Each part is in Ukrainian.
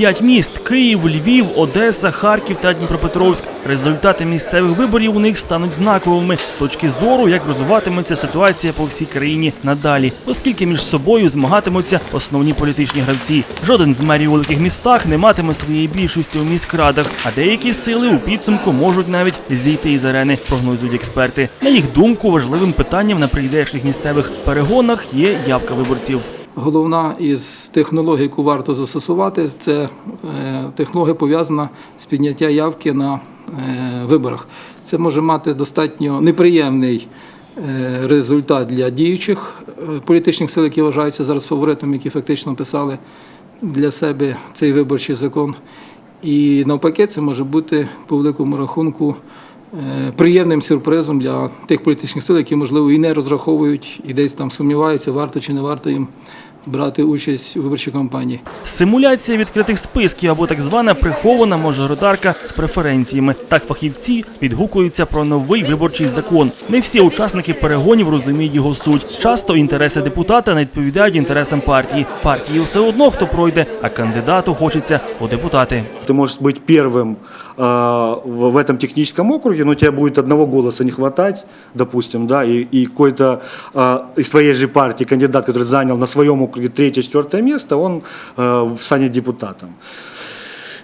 П'ять міст Київ, Львів, Одеса, Харків та Дніпропетровськ. Результати місцевих виборів у них стануть знаковими з точки зору, як розвиватиметься ситуація по всій країні надалі, оскільки між собою змагатимуться основні політичні гравці. Жоден з мерів у великих містах не матиме своєї більшості у міськрадах, а деякі сили у підсумку можуть навіть зійти із арени, прогнозують експерти. На їх думку, важливим питанням на прийдешніх місцевих перегонах є явка виборців. Головна із технологій, яку варто застосувати, це е, технологія пов'язана з підняття явки на е, виборах. Це може мати достатньо неприємний е, результат для діючих політичних сил, які вважаються зараз фаворитами, які фактично писали для себе цей виборчий закон. І навпаки, це може бути по великому рахунку приємним сюрпризом для тих політичних сил, які, можливо, і не розраховують, і десь там сумніваються, варто чи не варто їм брати участь у виборчій кампанії. Симуляція відкритих списків або так звана прихована мажоритарка з преференціями. Так фахівці відгукуються про новий виборчий закон. Не всі учасники перегонів розуміють його суть. Часто інтереси депутата не відповідають інтересам партії. Партії все одно хто пройде, а кандидату хочеться у депутати. Ты можешь быть первым э, в в этом техническом округе, но у тебя будет одного голоса не хватать, допустим, да, и, и какой-то э, из твоей же партии кандидат, который занял на своем округе третье-четвертое место, он э, станет депутатом.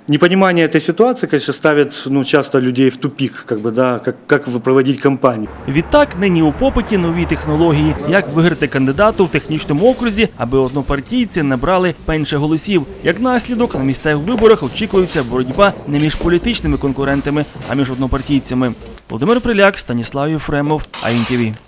Непонимание этой ситуации, конечно, ставит ну, часто людей в тупик, как бы, да, как, как вы проводить кампанию. Відтак нині у попиті нові технології, як виграти кандидату в технічному окрузі, аби однопартійці набрали менше голосів. Як наслідок на місцевих виборах очікується боротьба не між політичними конкурентами, а між однопартійцями. Володимир Приляк, Станіслав Єфремов, АІНТВ.